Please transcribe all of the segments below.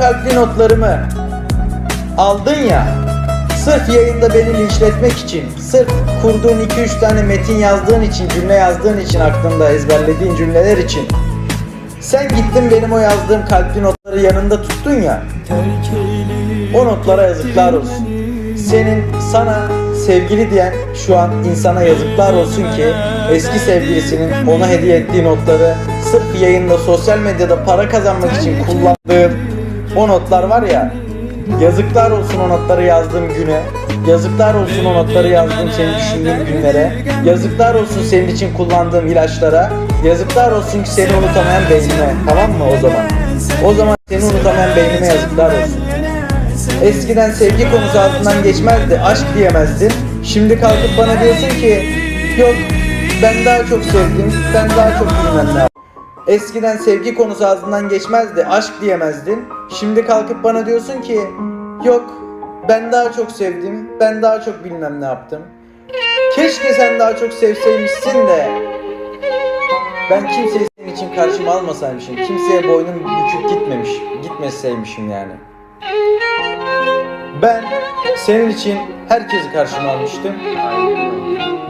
kalpli notlarımı aldın ya. Sırf yayında beni linçletmek için, sırf kurduğun 2-3 tane metin yazdığın için, cümle yazdığın için aklında ezberlediğin cümleler için sen gittin benim o yazdığım kalpli notları yanında tuttun ya. O notlara yazıklar olsun. Senin sana sevgili diyen şu an insana yazıklar olsun ki eski sevgilisinin ona hediye ettiği notları sırf yayında sosyal medyada para kazanmak için kullandığın o notlar var ya yazıklar olsun o notları yazdığım güne yazıklar olsun o notları yazdığım seni düşündüğüm günlere yazıklar olsun senin için kullandığım ilaçlara yazıklar olsun ki seni unutamayan beynime tamam mı o zaman o zaman seni unutamayan beynime yazıklar olsun Eskiden sevgi konusu altından geçmezdi, aşk diyemezdin. Şimdi kalkıp bana diyorsun ki yok ben daha çok sevdim, ben daha çok bilmem ne. Eskiden sevgi konusu ağzından geçmezdi, aşk diyemezdin. Şimdi kalkıp bana diyorsun ki yok ben daha çok sevdim, ben daha çok bilmem ne yaptım. Keşke sen daha çok sevseymişsin de ben kimseyi senin için karşıma almasaymışım. Kimseye boynum büküp gitmemiş, gitmeseymişim yani. Ben senin için herkesi karşıma almıştım.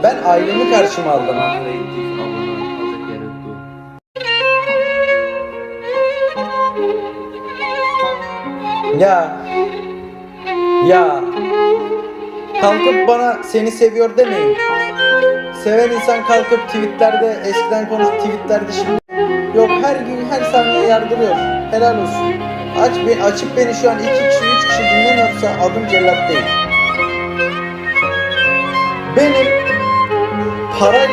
Ben ailemi karşıma aldım. Ya ya kalkıp bana seni seviyor demeyin. Seven insan kalkıp tweetlerde eskiden konuş tweetlerde şimdi yok her gün her saniye yardırıyor. Helal olsun. Aç be, açıp beni şu an iki kişi üç kişi dinlemiyorsa adım cellat değil. Benim para